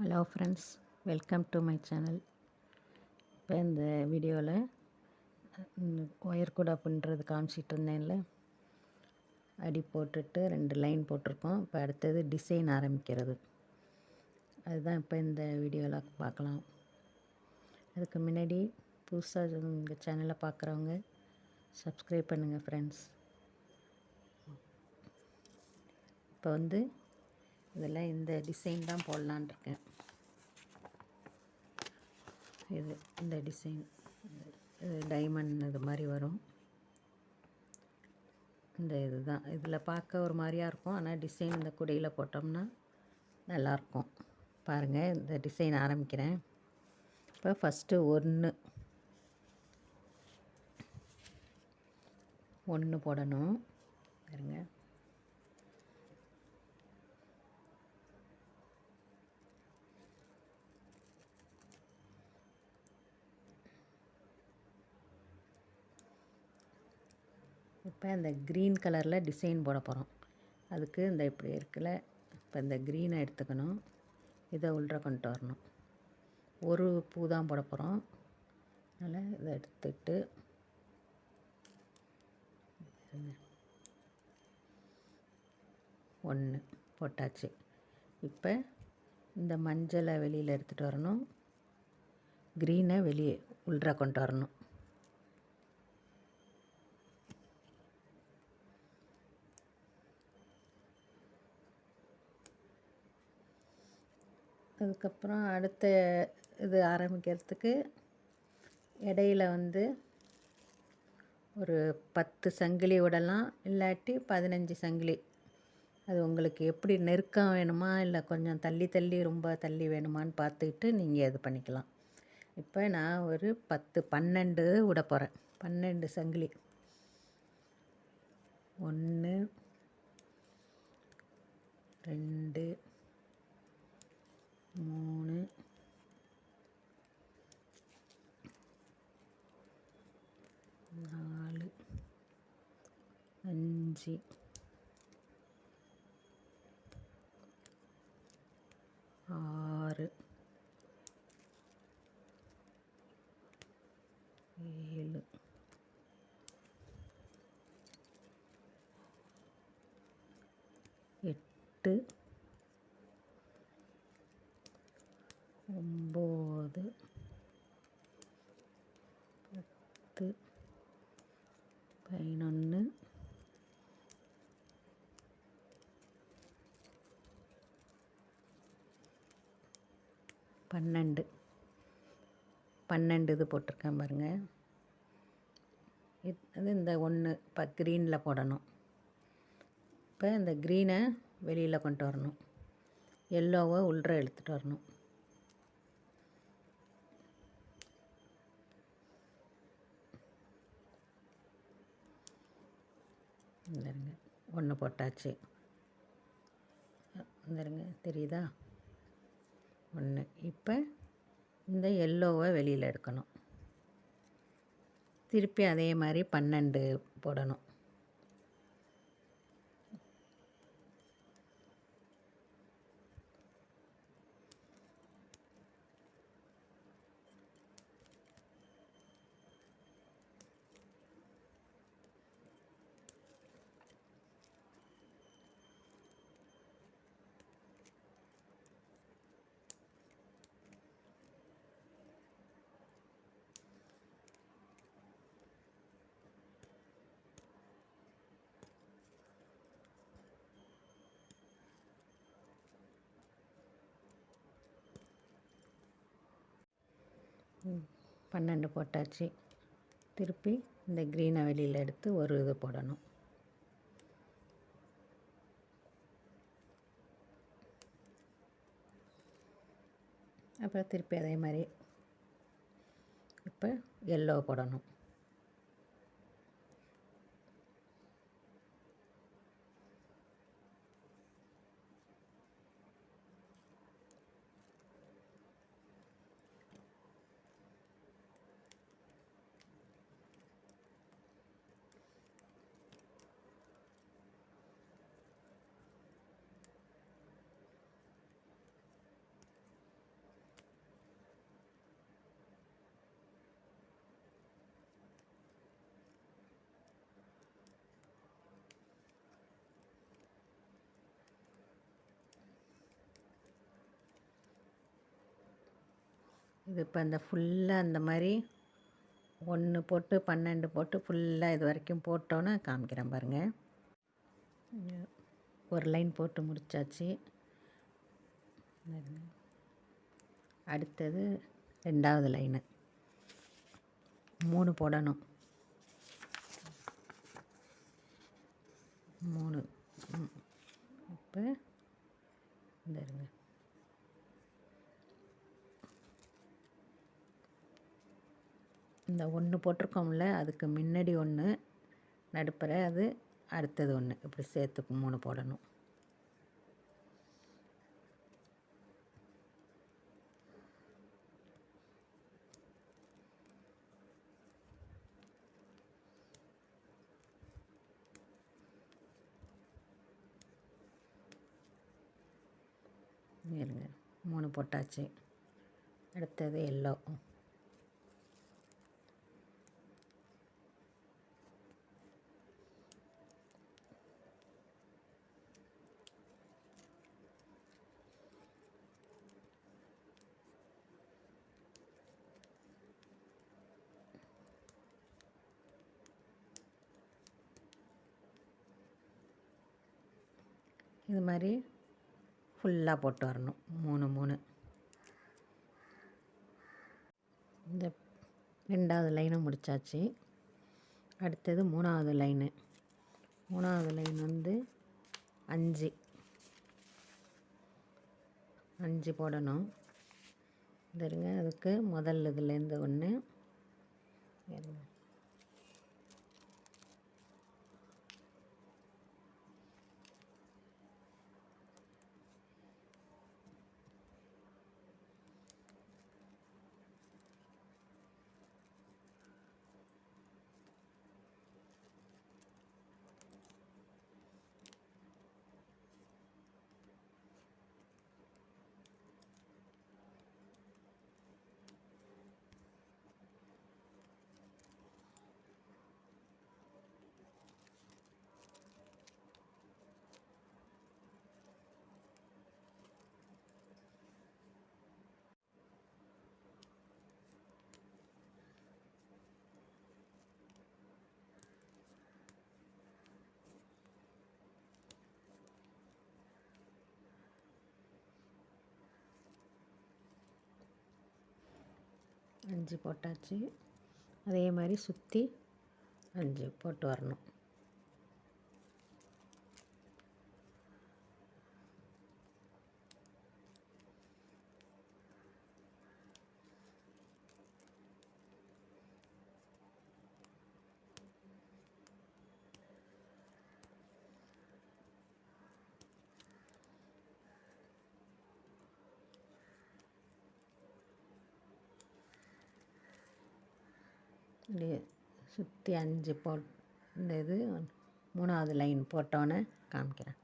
Hello friends welcome to my channel. இப்போ இந்த வீடியோவில் ஒயர் கூட அப்படின்றது காமிச்சிட்டு இருந்தேன்ல. அடி போட்டுட்டு ரெண்டு லைன் போட்டிருக்கோம். இப்போ அடுத்தது டிசைன் ஆரம்பிக்கிறது. அதுதான் இப்போ இந்த வீடியோவில் பார்க்கலாம். அதுக்கு முன்னாடி புதுசாக இந்த சேனலை பார்க்குறவங்க சப்ஸ்கிரைப் பண்ணுங்கள் ஃப்ரெண்ட்ஸ் இப்போ வந்து இதில் இந்த டிசைன் தான் போடலான் இருக்கேன். இது இந்த டிசைன். இது டைமண்ட் இது மாதிரி வரும். இந்த இது தான். இதில் பார்க்க ஒரு மாதிரியாக இருக்கும். ஆனால் டிசைன் இந்த குடையில் போட்டோம்னா நல்லாயிருக்கும். பாருங்கள் இந்த டிசைன் ஆரம்பிக்கிறேன். இப்போ ஃபஸ்ட்டு ஒன்று. ஒன்று போடணும். பாருங்கள் இப்போ இந்த க்ரீன் கலரில் டிசைன் போட போகிறோம். அதுக்கு இந்த இப்படி இருக்குல்ல இப்போ இந்த க்ரீனை எடுத்துக்கணும். இதை உள்ள கொண்டு வரணும். ஒரு பூ தான் போட போகிறோம். அதனால் இதை எடுத்துட்டு ஒன்று போட்டாச்சு. இப்போ இந்த மஞ்சளை வெளியில் எடுத்துகிட்டு வரணும். க்ரீனை வெளியே உள்ற கொண்டு வரணும். அதுக்கப்புறம் அடுத்த இது ஆரம்பிக்கிறதுக்கு இடையில வந்து ஒரு பத்து சங்கிலி விடலாம். இல்லாட்டி பதினஞ்சு சங்கிலி. அது உங்களுக்கு எப்படி நெருக்கம் வேணுமா? இல்லை கொஞ்சம் தள்ளி தள்ளி ரொம்ப தள்ளி வேணுமான்னு பார்த்துக்கிட்டு நீங்கள் இது பண்ணிக்கலாம். இப்போ நான் ஒரு பத்து பன்னெண்டு விட போகிறேன் பன்னெண்டு சங்கிலி. ஒன்று ரெண்டு மூணு நாலு அஞ்சு ஆறு. ஏழு. பன்னெண்டு. பன்னெண்டு இது போட்டிருக்கேன் பாருங்கள் அது இந்த ஒன்று இப்போ க்ரீனில் போடணும். இப்போ இந்த க்ரீனை வெளியில் கொண்டு வரணும். எல்லோவை உள்ற எடுத்துகிட்டு வரணும். இந்தருங்க ஒன்று போட்டாச்சு. இந்தருங்க தெரியுதா? ஒன்று. இப்போ இந்த எல்லோவை வெளியில் எடுக்கணும். திருப்பி அதே மாதிரி பன்னெண்டு போடணும். பன்னெண்டு போட்டாச்சு. திருப்பி இந்த க்ரீனை வெளியில் எடுத்து ஒரு இது போடணும். அப்புறம் திருப்பி அதே மாதிரி இப்போ எல்லோ போடணும். இது இப்போ இந்த ஃபுல்லாக அந்த மாதிரி ஒன்று போட்டு பன்னெண்டு போட்டு ஃபுல்லாக இது வரைக்கும் போட்டோன்னு காமிக்கிறேன் பாருங்கள் ஒரு லைன் போட்டு முடித்தாச்சு அடுத்தது ரெண்டாவது லைனு. மூணு போடணும். மூணு. இப்போ இந்த இருங்க. இந்த ஒன்று போட்டிருக்கோம்ல அதுக்கு முன்னாடி ஒன்று நடுப்புற அது அடுத்தது ஒன்று இப்படி சேர்த்து மூணு போடணும். இருங்க. மூணு போட்டாச்சு. அடுத்தது எல்லோ. இது மாதிரி ஃபுல்லாக போட்டு வரணும். மூணு மூணு. இந்த ரெண்டாவது லைனும் முடித்தாச்சு அடுத்தது மூணாவது லைனு. மூணாவது லைன் வந்து அஞ்சு. அஞ்சு போடணும். இதுங்க அதுக்கு முதல் இதுலேருந்து ஒன்று அஞ்சு போட்டாச்சு. அதே மாதிரி சுற்றி அஞ்சு போட்டு வரணும். இப்படி சுற்றி அஞ்சு போட் இந்த இது மூணாவது லைன் போட்டோன்னே காமிக்கிறேன்.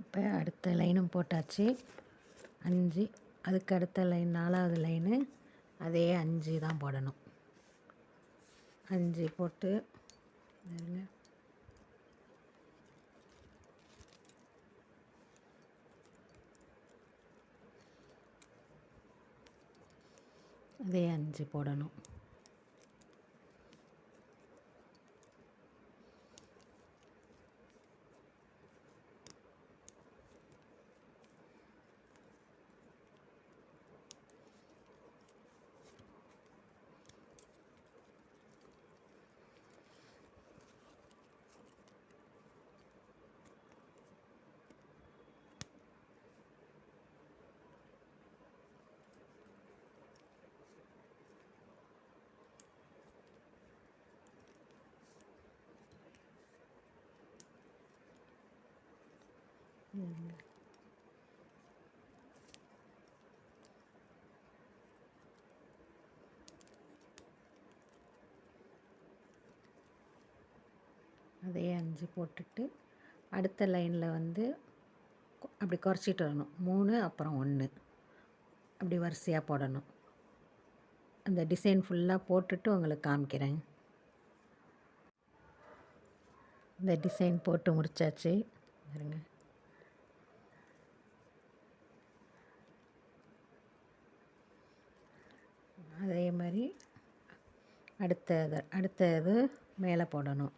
இப்போ அடுத்த லைனும் போட்டாச்சு. அஞ்சு அதுக்கு அடுத்த லைன் நாலாவது லைனு அதே அஞ்சு தான் போடணும். அஞ்சு போட்டு அதே அஞ்சு போடணும். அதே அஞ்சு போட்டுட்டு அடுத்த லைனில் வந்து அப்படி குறைச்சிட்டு வரணும். மூணு அப்புறம் ஒன்று அப்படி வரிசையாக போடணும். அந்த டிசைன் ஃபுல்லாக போட்டுட்டு உங்களுக்கு காமிக்கிறேன். இந்த டிசைன் போட்டு முடித்தாச்சு அதே மாதிரி அடுத்தது அடுத்தது மேலே போடணும்.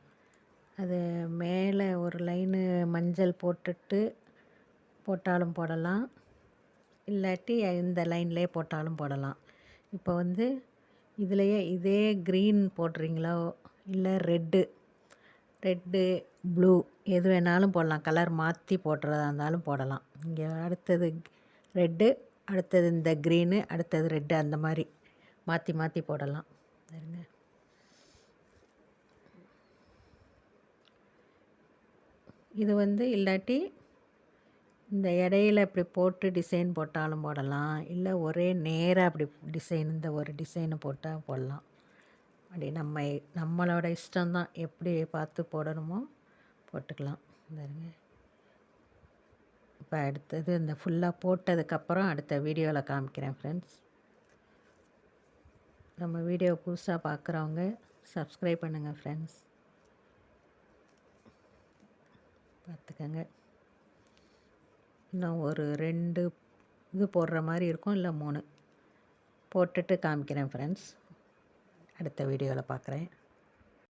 அது மேலே ஒரு லைனு மஞ்சள் போட்டுட்டு போட்டாலும் போடலாம். இல்லாட்டி இந்த லைன்லேயே போட்டாலும் போடலாம். இப்போ வந்து இதுலேயே இதே க்ரீன் போடுறீங்களோ இல்லை ரெட்டு ரெட்டு ப்ளூ எது வேணாலும் போடலாம். கலர் மாற்றி போடுறதா இருந்தாலும் போடலாம். இங்கே அடுத்தது ரெட்டு அடுத்தது இந்த க்ரீனு அடுத்தது ரெட்டு அந்த மாதிரி. மாற்றி மாற்றி போடலாம். சரிங்க இது வந்து இல்லாட்டி இந்த இடையில இப்படி போட்டு டிசைன் போட்டாலும் போடலாம். இல்லை ஒரே நேராக அப்படி டிசைன் இந்த ஒரு டிசைனை போட்டால் போடலாம். அப்படி நம்ம நம்மளோட இஷ்டம்தான் எப்படி பார்த்து போடணுமோ போட்டுக்கலாம். பாருங்க. இப்போ அடுத்தது இந்த ஃபுல்லாக போட்டதுக்கப்புறம் அடுத்த வீடியோவில் காமிக்கிறேன் ஃப்ரெண்ட்ஸ் நம்ம வீடியோ புதுசாக பார்க்குறவங்க சப்ஸ்கிரைப் பண்ணுங்கள் ஃப்ரெண்ட்ஸ் பார்த்துக்கங்க. இன்னும் ஒரு ரெண்டு இது போடுற மாதிரி இருக்கும் இல்லை மூணு. போட்டுட்டு காமிக்கிறேன் ஃப்ரெண்ட்ஸ் அடுத்த வீடியோவில் பார்க்குறேன்